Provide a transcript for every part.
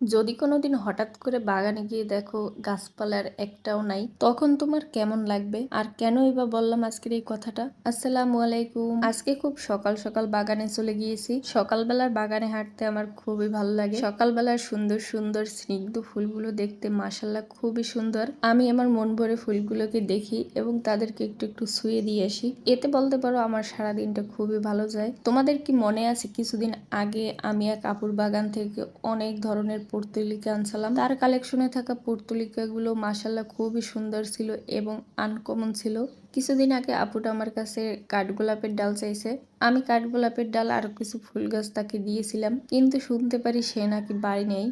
যদি কোনোদিন হঠাৎ করে বাগানে গিয়ে দেখো গাছপালার একটাও নাই, তখন তোমার কেমন লাগবে? আর কেনই বা বললাম আজকের এই কথাটা? আসসালামু আলাইকুম। আজকে খুব সকাল সকাল বাগানে চলে গিয়েছি। সকালবেলার বাগানে হাঁটতে আমার খুবই ভালো লাগে। সকালবেলার সুন্দর সুন্দর স্নিগ্ধ ফুলগুলো দেখতে মাসাল্লাহ খুবই সুন্দর। আমি আমার মন ভরে ফুলগুলোকে দেখি এবং তাদেরকে একটু একটু শুয়ে দিয়ে আসি। এতে বলতে পারো আমার সারা দিনটা খুবই ভালো যায়। তোমাদের কি মনে আছে কিছুদিন আগে আমি এক আপুর বাগান থেকে অনেক ধরনের পর্তুলিকা আনসালাম তার কালেকশনে থাকা পর্তুলিকাগুলো মাসাল্লাহ খুবই সুন্দর ছিল এবং আনকমন ছিল। কিছুদিন আগে আপুটা আমার কাছে কাঠগোলাপের ডাল চাইছে। আমি কাঠগোলাপের ডাল আর কিছু ফুল গাছ তাকে দিয়েছিলাম। কিন্তু শুনতে পারি সে নাকি বাড়ি নেই।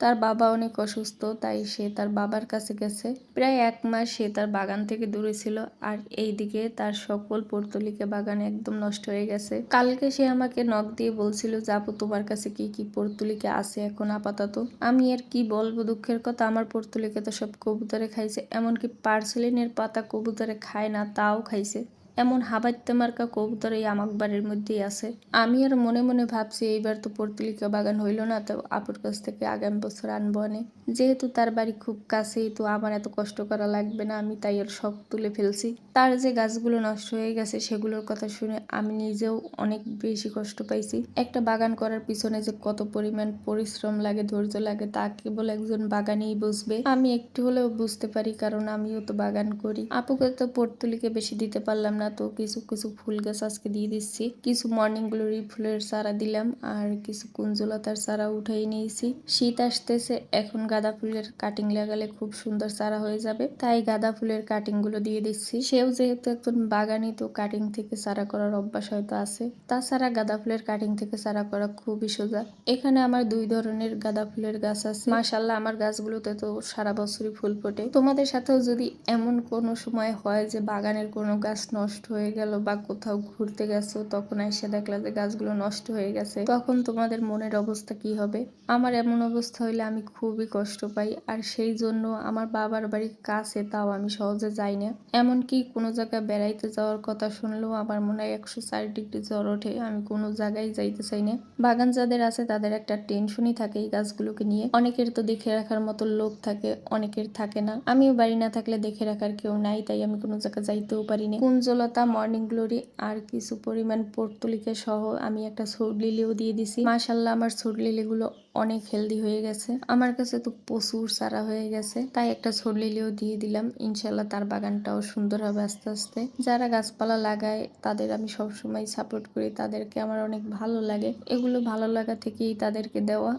তার বাবা অনেক অসুস্থ, তাই সে তার বাবার কাছে গেছে। প্রায় এক মাস সে তার বাগান থেকে দূরে ছিল আর এইদিকে তার সকল পর্তলিকা বাগান একদম নষ্ট হয়ে গেছে। কালকে সে আমাকে নখ দিয়ে বলছিল, যাব তোমার কাছে, কি কি পর্তুলিকা আছে এখন আপাতত? আমি আর কি বলব, দুঃখের কথা, আমার পর্তুলিকা তো সব কবুতরে খাইছে, এমনকি পার্সেলিনের পাতা কবুতরে খায় না, তাও খাইছে। এমন হাবাইতে মার্কা কবুতর এই আমাক বাড়ির মধ্যেই আছে। আমি আর মনে মনে ভাবছি এইবার তো পর্তুলিকা বাগান হইল না, তো আপুর কাছ থেকে আগামী বছর আনব অনে যেহেতু তার বাড়ি খুব কাছেই, তো আমার এত কষ্ট করা লাগবে না, আমি তাই আর শখ তুলে ফেলছি। তার যে গাছগুলো নষ্ট হয়ে গেছে, সেগুলোর কথা শুনে আমি নিজেও অনেক বেশি কষ্ট পাইছি। একটা বাগান করার পিছনে যে কত পরিমাণ পরিশ্রম লাগে, ধৈর্য লাগে, তা কেবল একজন বাগানেই বুঝবে। আমি একটু হলেও বুঝতে পারি, কারণ আমিও তো বাগান করি। আপুকে তো পর্তুলিকে বেশি দিতে পারলাম না তো কিছু কিছু ফুল গাছ আজকে দিয়ে দিচ্ছি। কিছু মর্নিং গ্লোরি ফুলের চারা দিলাম আর কিছু কুঞ্জলতার চারা উঠাই নিয়েছি। শীত আসতেছে, এখন গাঁদা ফুলের কাটিং লাগালে খুব সুন্দর চারা হয়ে যাবে। তাই গাঁদা ফুলের কাটিংগুলো দিয়ে দিচ্ছি। সেও যেহেতু একজন বাগানি, তো কাটিং থেকে চারা করার অভ্যাস হয়তো আছে। তাছাড়া গাঁদা ফুলের কাটিং থেকে চারা করা খুবই সোজা। এখানে আমার দুই ধরনের গাঁদা ফুলের গাছ আছে। মাসাল্লাহ আমার গাছগুলোতে তো সারা বছরই ফুল ফোটে। তোমাদের সাথেও যদি এমন কোনো সময় হয় যে বাগানের কোনো গাছ নষ্ট হয়ে গেল বা কোথাও ঘুরতে গেছো, তখন এসে দেখলা যে গাছগুলো নষ্ট হয়ে গেছে। তখন তোমাদের মনের অবস্থা কি হবে? আমার এমন অবস্থা হইলে আমি খুবই কষ্ট পাই, আর সেই জন্য আমার বাবার বাড়ির কাছে তাও আমি সহজে যাই না। এমনকি কোনো জায়গায় বেড়াইতে যাওয়ার কথা শুনলেও আমার মনে হয় একশো চার ডিগ্রি জ্বর ওঠে, আমি কোনো জায়গায় যাইতে চাই না। বাগান যাদের আছে তাদের একটা টেনশনই থাকে এই গাছগুলোকে নিয়ে। অনেকের তো দেখে রাখার মতো লোক থাকে, অনেকের থাকে না। আমিও বাড়ি না থাকলে দেখে রাখার কেউ নাই, তাই আমি কোনো জায়গায় যাইতেও পারি না। কুঞ্জলতা মর্নিং গ্লোরি আর কিছু পরিমাণ পর্তুলিকা সহ আমি একটা সুট লিলিও দিয়ে দিছি। মাশাল্লাহ আমার সুট লিলিগুলো অনেক হেলদি হয়ে গেছে। আমার কাছে তো প্রচুর সারা হয়ে গেছে, তাই একটা ছোট লিলিও দিয়ে দিলাম। ইনশাল্লাহ তার বাগানটাও সুন্দর হবে আস্তে আস্তে। যারা গাছপালা লাগায়, তাদের আমি সবসময় সাপোর্ট করি। তাদেরকে আমার অনেক ভালো লাগে। এগুলো ভালো লাগা থেকেই তাদেরকে দেওয়া।